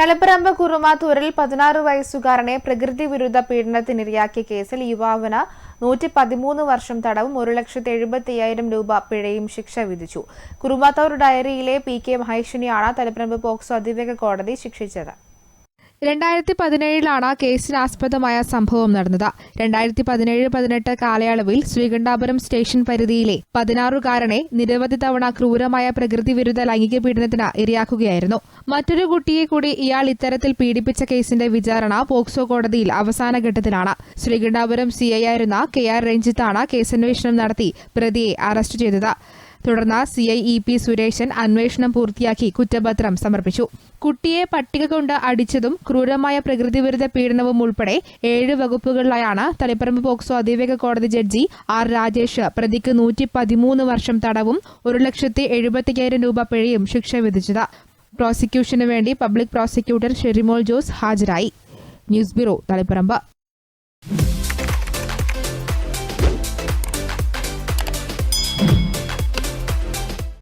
തളിപ്പറമ്പ് കുറുമാത്തൂരിൽ പതിനാറ് വയസ്സുകാരനെ പ്രകൃതി വിരുദ്ധ പീഡനത്തിനിരയാക്കിയ കേസിൽ യുവാവിന് നൂറ്റി പതിമൂന്ന് വർഷം തടവും ഒരു ലക്ഷത്തി എഴുപത്തി അയ്യായിരം രൂപ പിഴയും ശിക്ഷ വിധിച്ചു. കുറുമാത്തൂർ ഡയറിയിലെ പി കെ മഹേഷിനെയാണ് തലപ്പറമ്പ് പോക്സോ അതിവേഗ കോടതി ശിക്ഷിച്ചത്. രണ്ടായിരത്തി പതിനേഴിലാണ് കേസിനാസ്പദമായ സംഭവം നടന്നത്. രണ്ടായിരത്തി പതിനേഴ് പതിനെട്ട് കാലയളവിൽ ശ്രീകണ്ഠാപുരം സ്റ്റേഷൻ പരിധിയിലെ പതിനാറുകാരനെ നിരവധി തവണ ക്രൂരമായ പ്രകൃതി വിരുദ്ധ ലൈംഗിക പീഡനത്തിന് ഇരയാക്കുകയായിരുന്നു. മറ്റൊരു കുട്ടിയെ കൂടി ഇയാൾ ഇത്തരത്തിൽ പീഡിപ്പിച്ച കേസിന്റെ വിചാരണ പോക്സോ കോടതിയിൽ അവസാന ഘട്ടത്തിലാണ്. ശ്രീകണ്ഠാപുരം സിഐ ആയിരുന്ന കെ ആർ രഞ്ജിത്താണ് കേസന്വേഷണം നടത്തി പ്രതിയെ അറസ്റ്റ് ചെയ്തത്. തുടർന്ന് C I E P Suresan അന്വേഷണം പൂർത്തിയാക്കി കുറ്റപത്രം സമർപ്പിച്ചു. കുട്ടിയെ പട്ടിക കൊണ്ട് അടിച്ചതും ക്രൂരമായ പ്രകൃതിവിരുദ്ധ പീഡനവും ഉൾപ്പെടെ ഏഴ് വകുപ്പുകളിലായാണ് തളിപ്പറമ്പ് പോക്സോ അതിവേഗ കോടതി ജഡ്ജി ആർ രാജേഷ് പ്രതിക്ക് നൂറ്റി പതിമൂന്ന് വർഷം തടവും ഒരു ലക്ഷത്തി എഴുപത്തിയ്യായിരം രൂപ പിഴയും ശിക്ഷ വിധിച്ചത്. പ്രോസിക്യൂഷനു വേണ്ടി പബ്ലിക് പ്രോസിക്യൂട്ടർ ഷെറിമോൾ ജോസ് ഹാജരായി. News bureau Taliparamba.